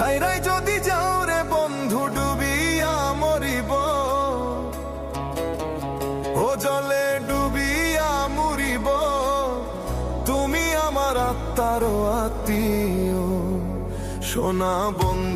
ছাইরাই যদি যাও রে বন্ধু ডুবিয়া মরিব? ও জলে ডুবিয়া মরিব। তুমি আমার আত্মার আত্মীয়। সোনা বন্ধুরে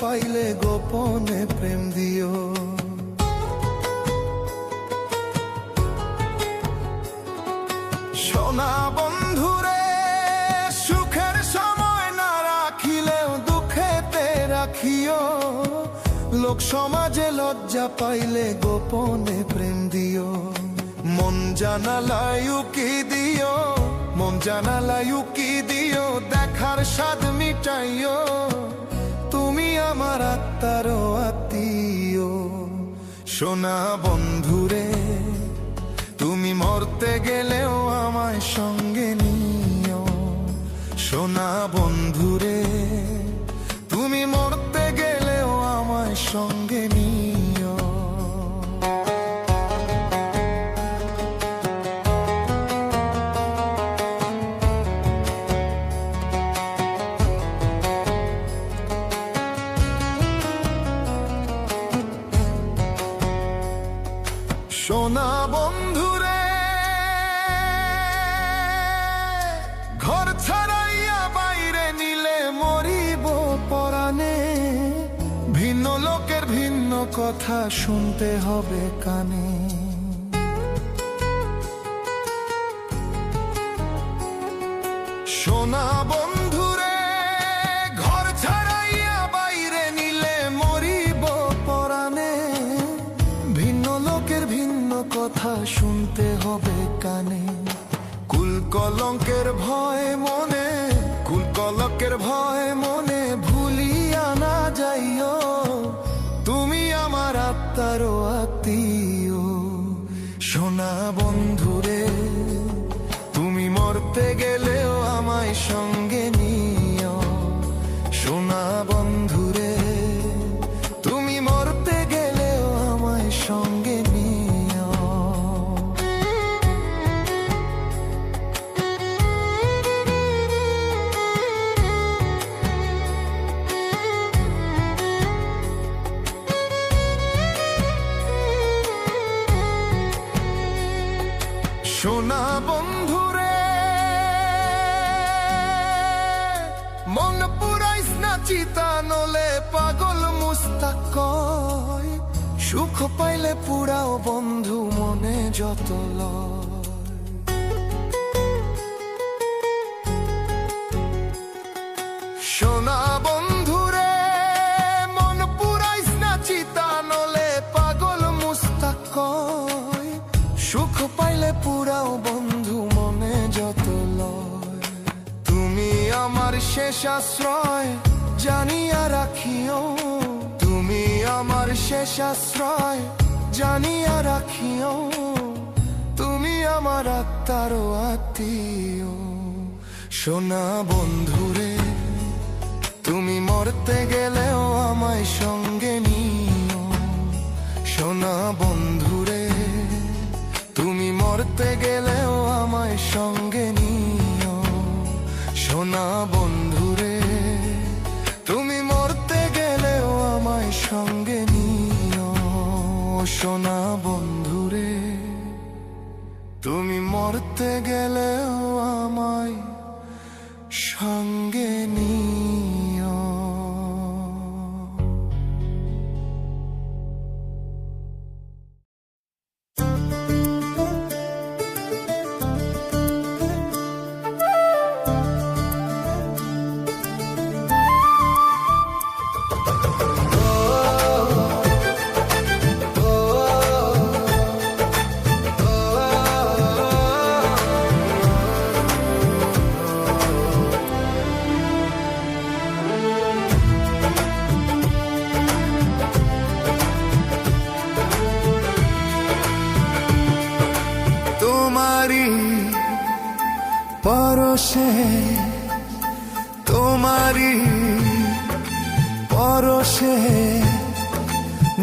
পাইলে গোপনে প্রেম দিও। সোনা বন্ধুরে, সুখের সময় না রাখিলেও দুঃখেতে রাখিও। লোক সমাজে লজ্জা পাইলে গোপনে প্রেম দিও। মন জানালাই উকি দিও, মন জানালাই উকি দিও, দেখার স্বাদ মিটাইও। তুমি আমার আত্মার আত্মীয়। সোনা বন্ধুরে, তুমি মরতে গেলেও আমায় সঙ্গে নিও। সোনা বন্ধুরে, তুমি মরতে গেলেও আমায় সঙ্গে নিও। কলঙ্কের ভয় মনে সোনা বন্ধুরে, মন পুরাইস না চিতা নলে পাগল মুস্তাক সুখ পাইলে পুরাও বন্ধু মনে যত লয়। তুমি আমার শেষ আশ্রয়, জানিয়া রাখিও। তুমি আমার শেষ আশ্রয়, জানিয়া রাখিও। তুমি আমার আত্মার আত্মীয়। সোনা বন্ধুরে তুমি মরতে গেলেও আমায় সঙ্গে নিও। সোনা বন্ধুরে, তুমি মরতে গেলেও আমায় সঙ্গে নিও। সোনা বন্ধুরে, তুমি মরতে গেলেও আমায় সঙ্গে নিও। সোনা বন্ধুরে, তুমি মরতে গেলেও আমায় সঙ্গে নিও।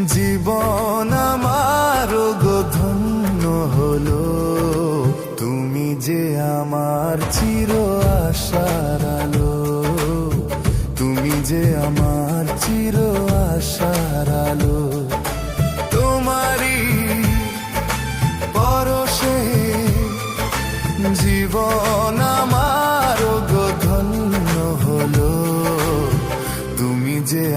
জীবন আমার ধন্য হলো। তুমি যে আমার চির আশার আলো। তুমি যে আমার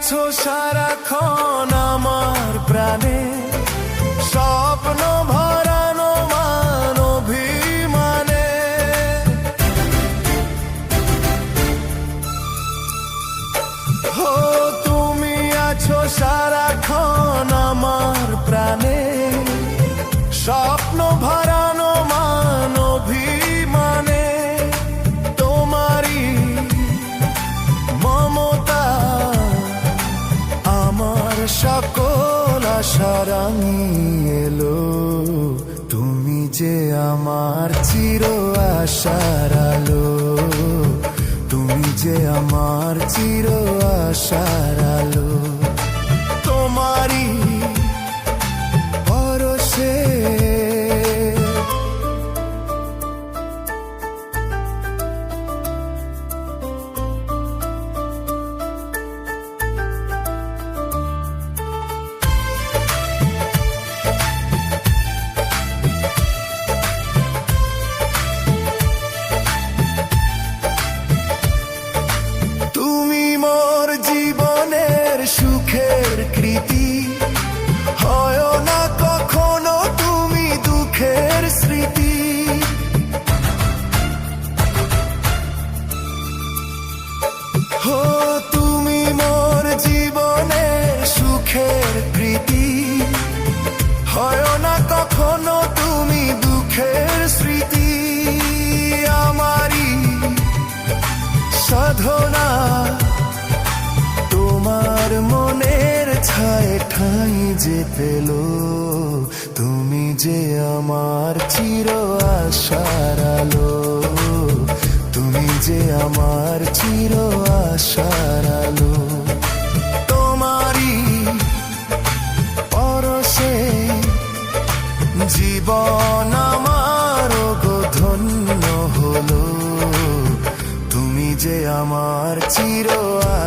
আছো সারাক্ষণ আমার প্রাণে। স্বপ্ন ভরানো রাঙিয়ে এলো, তুমি যে আমার চির আশার আলো, তুমি যে আমার চির আশার আলো। তোমারই সাধনা তোমার মনের ছায় ঠাই যে পেল। তুমি যে আমার চির আশার আলো। তুমি যে আমার চির আশার আলো।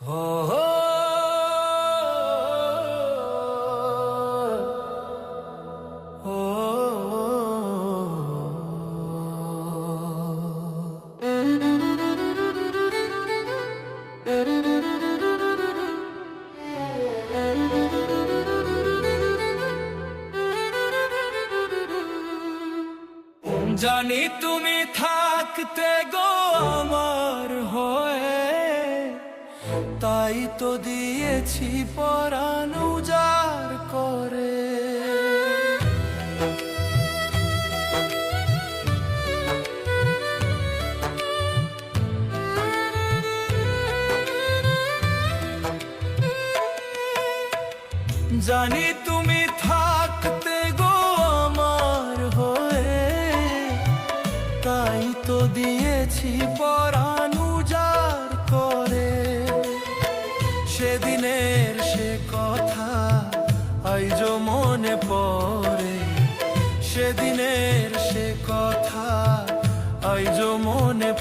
জানি তুমি থাকতে গো আমার তাই তো দিয়েছি পরাণ উজার করে। জানি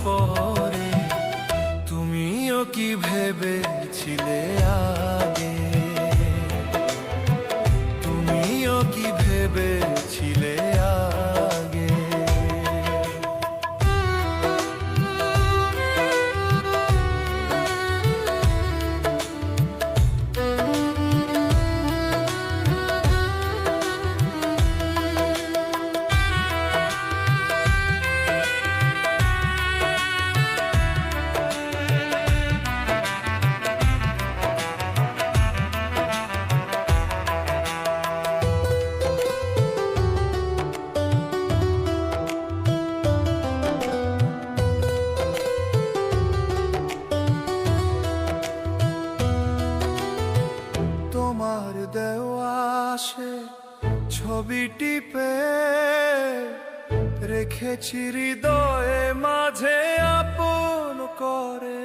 পরে তুমিও কি ভেবেছিলে? রেখেছি হৃদয়ে মাঝে আপন করে।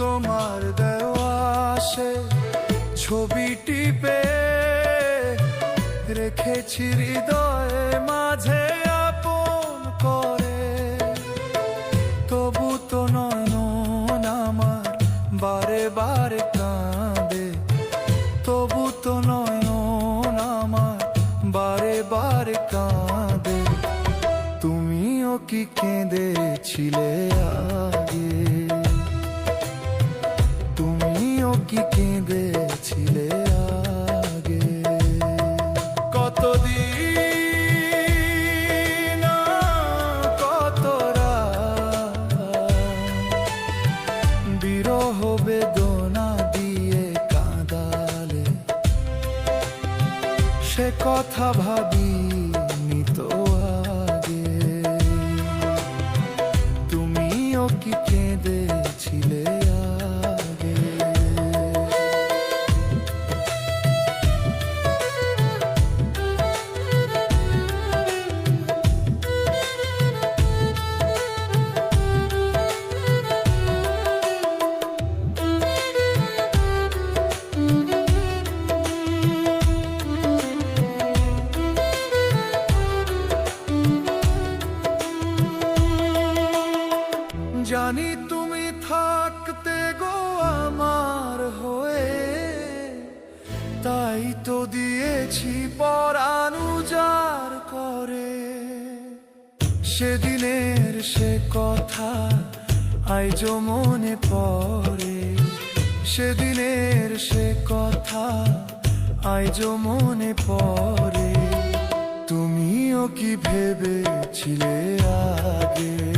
তোমার দেওয়া সে ছবিটি পে রেখেছি হৃদয়ে মা কি কেঁদেছিলে আর সেদিনের সে কথা আইজ মনে পরে তুমিও কি ভেবেছিলে আগে?